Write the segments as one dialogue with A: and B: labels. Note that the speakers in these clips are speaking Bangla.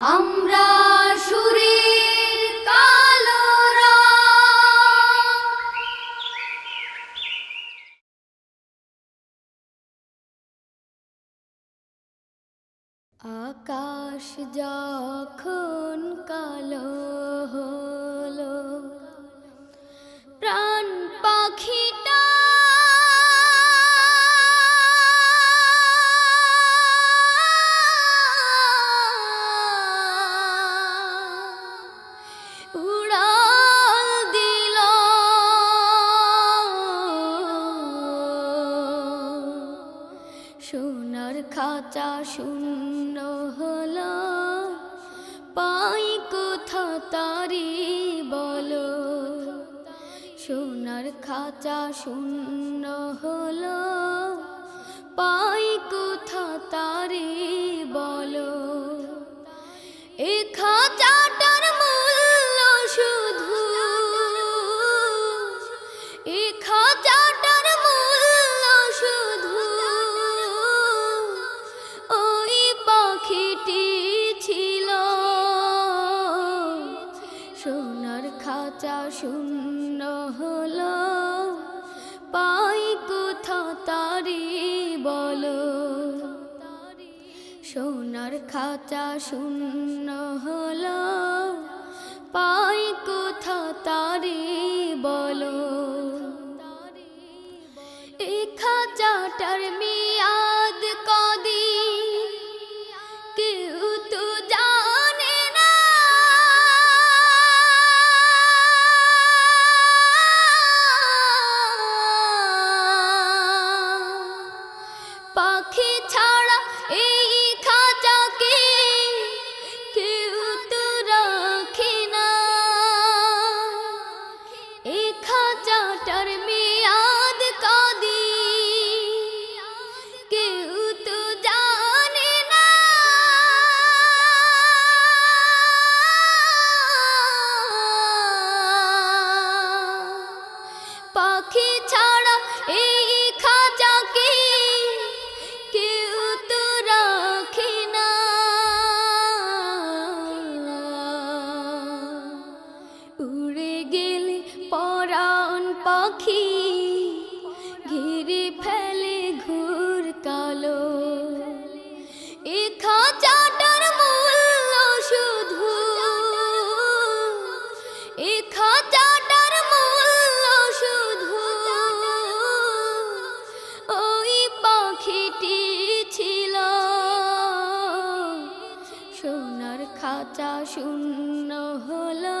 A: আমরা সুরের কালো রং। আকাশ যখন কালো হলো উড়াল দিল। সোনার খাঁচা শূন্য হলো। পাই কোথা তারি বলো? সোনার খাঁচা শূন্য শূন্য হলো, পাই কোথা তারি বলো। সোনার খাঁচা শূন্য হলো, পাই কোথা তারি বলো। এই খাঁচাটার মেয়াদ পাখি ঘিরে ফেলে ঘুর কালো। এ খাঁচাটার মূল্য শুধু। এ খাঁচাটার মূল্য শুধু। ওই পাখিটি ছিল সোনার খাঁচা শূন্য হলো।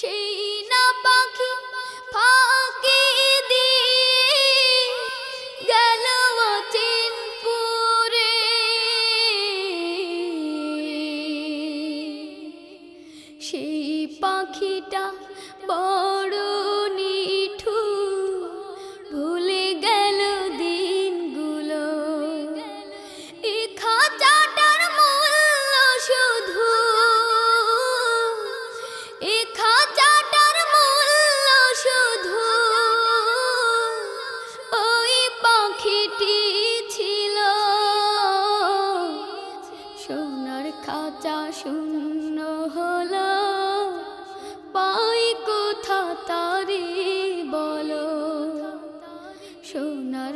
A: সেই না পাখি ফাঁকি দিয়ে গেল চিনপুরে সেই পাখিটা বড়